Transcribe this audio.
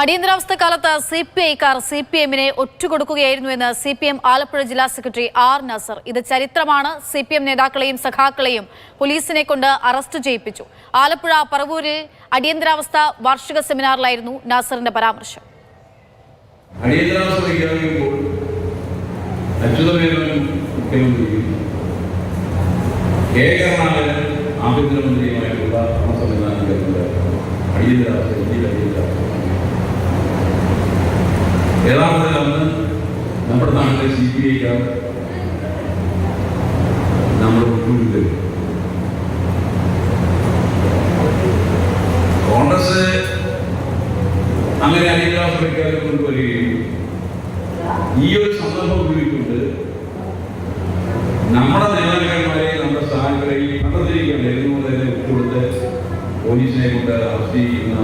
അടിയന്തരാവസ്ഥ കാലത്ത് C P ഐക്കാർ സി പി എമ്മിനെ ഒറ്റുകൊടുക്കുകയായിരുന്നുവെന്ന് സി പി എം ആലപ്പുഴ ജില്ലാ സെക്രട്ടറി ആർ നസർ. ഇത് ചരിത്രമാണ്. സി പി എം നേതാക്കളെയും സഖാക്കളെയും പോലീസിനെ കൊണ്ട് അറസ്റ്റ് ചെയ്യിപ്പിച്ചു. ആലപ്പുഴ പറവൂരിൽ അടിയന്തരാവസ്ഥ വാർഷിക സെമിനാറിലായിരുന്നു നസറിന്റെ പരാമർശം. ആഭ്യന്തരമന്ത്രിയുമായിട്ടുള്ള സംവിധാനത്തിലുള്ള അടിയന്തരാവസ്ഥ അടിയന്തരാവസ്ഥ അന്ന് നമ്മുടെ നാട്ടിലെ സി പി ഐക്കാർ നമ്മൾ ഒട്ടുമില്ല കോൺഗ്രസ് അങ്ങനെ അടിയന്തരാവസ്ഥ പ്രഖ്യാപനം കൊണ്ടുവരികയും ഈ ഒരു സന്ദർഭം ഉപയോഗിച്ചുകൊണ്ട് നമ്മുടെ നേതാക്കന്മാരെ നമ്മുടെ സ്ഥാനങ്ങളിൽ കണ്ടെത്തിയിരിക്കുകയാണ് എന്നുകൊണ്ട് തന്നെ കൊടുത്ത് പോലീസിനെ കൊണ്ട് അറസ്റ്റ് ചെയ്യുന്ന